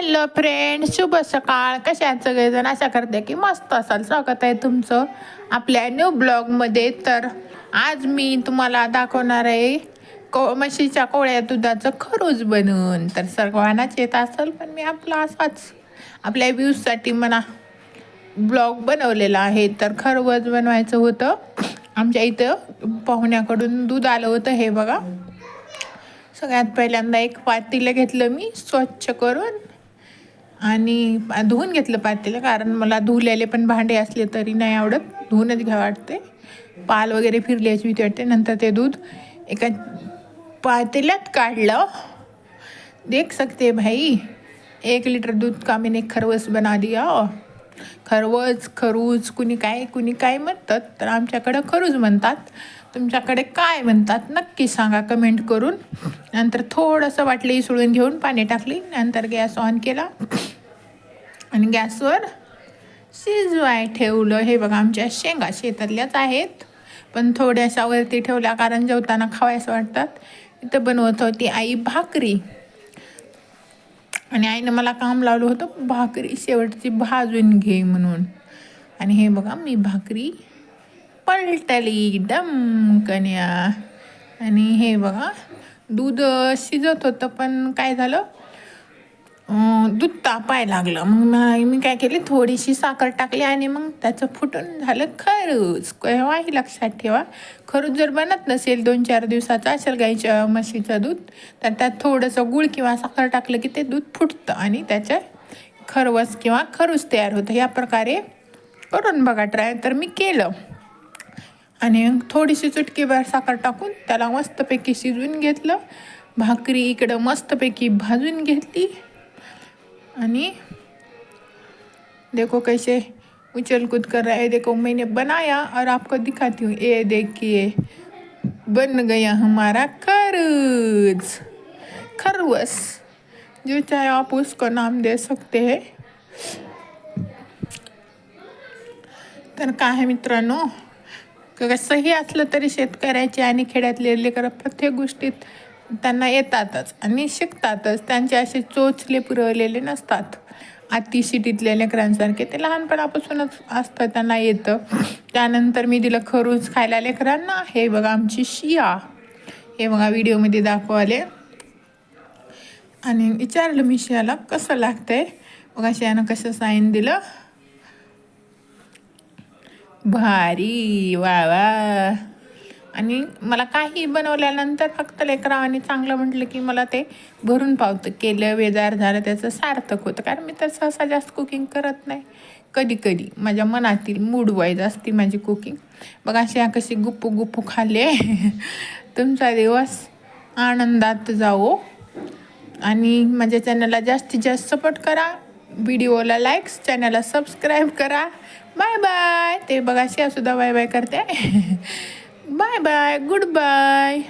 Hello friend शुभ सकाळ. कशा आहेत सगळेजण आशा करते की मस्त असाल. स्वागत आहे तुमचं आपल्या न्यू ब्लॉगमध्ये तर आज मी तुम्हाला दाखवणार आहे को म्हशीच्या कोळ्या दुधाचं खरूज बनवून. तर सर्वांनाच येत असेल पण मी आपला असाच आपल्या व्ह्यूजसाठी म्हणा ब्लॉग बनवलेला आहे. तर खरवज बनवायचं होतं. आमच्या इथं पाहुण्याकडून दूध आलं होतं. हे बघा. सगळ्यात पहिल्यांदा एक पातेलं घेतलं मी स्वच्छ करून. आणि पा- धुवून घेतलं पातेलं कारण मला धुलेले पण भांडे असले तरी नाही आवडत. धुवूनच घ्या वाटते. पाल वगैरे फिरल्याची भीती वाटते. नंतर ते दूध एका पातेल्यात काढलं. देख सकते भाई. एक लिटर दूध का मैंने खरवस बना दिया. खरवज खरूज कुणी काय कुणी काय म्हणतात तर आमच्याकडं खरूज म्हणतात. तुमच्याकडे काय म्हणतात नक्की सांगा कमेंट करून. नंतर थोडंसं वाटलं इसळून घेऊन पाणी टाकली नंतर गॅस ऑन केला. आणि गॅसवर शिजवाय ठेवलं. हे बघा आमच्या शेंगा शेतातल्याच आहेत. पण थोड्याशा वरती ठेवल्या कारण जेवताना खावायचं वाटतात इथं बनवत होती आई भाकरी. आणि आईनं मला काम लावलं होतं भाकरी शेवटची भाजून घे म्हणून. आणि हे बघा मी भाकरी पलटली डमकन्या आणि हे बघा दूध शिजत होतं पण काय झालं? दूध तापाय लागलं. मग मी काय केले? थोडीशी साखर टाकली आणि मग त्याचं फुटून झालं खरूच. केव्हाही लक्षात ठेवा. खरूच जर बनत नसेल दोन चार दिवसाचं असेल गाईच्या म्हशीचं दूध तर त्यात थोडंसं गुळ किंवा साखर टाकलं की ते दूध फुटतं आणि त्याचं खरवस किंवा खरूच तयार होतं. या प्रकारे करून बघा ट्राय. तर मी केलं. आणि थोडीशी चुटकीभर साखर टाकून त्याला मस्तपैकी शिजवून घेतलं. भाकरी इकडं मस्तपैकी भाजून घेतली. आणि देखो कैसे उछल कूद कर रहा है। देखो मैंने बनाया और आपको दिखाती हूँ। ये देखिए बन गया हमारा खरज खरवस जो चाहे आप उसको नाम दे सकते हैं। तर काय आहे मित्रांनो कसंही असलं तरी शेतकऱ्याचे आणि खेड्यातले लेकरं प्रत्येक गोष्टीत त्यांना येतातच आणि शिकतातच. त्यांचे असे चोचले पुरवलेले नसतात. अतिशिटीतल्या लेकरांसारखे ते लहानपणापासूनच असतं त्यांना येतं. त्यानंतर मी दिलं खरूच खायला लेकरांना हे बघा आमची शिया. हे बघा व्हिडिओमध्ये दाखवाले. आणि विचारलं मी शियाला कसं लागतंय? बघा शियानं कसं साईन दिलं. भारी वा वा. आणि मला काही बनवल्यानंतर फक्त लेकरांनी चांगलं म्हटलं की मला ते भरून पावतं. केलं वेजार झालं त्याचं सार्थक होतं. कारण मी तर सहसा जास्त कुकिंग करत नाही. कधी कधी. माझ्या मनातील मूड वाईज असते माझी कुकिंग बघा अशी कशी गुप्पू गुप्पू खाल्ले तुमचा दिवस आनंदात जाओ आणि माझ्या चॅनलला जास्तीत जास्त सपोर्ट करा. व्हिडिओला लाईक्स चॅनलला सबस्क्राईब करा. बाय बाय ते बघा सुद्धा बाय बाय करते. Bye bye good bye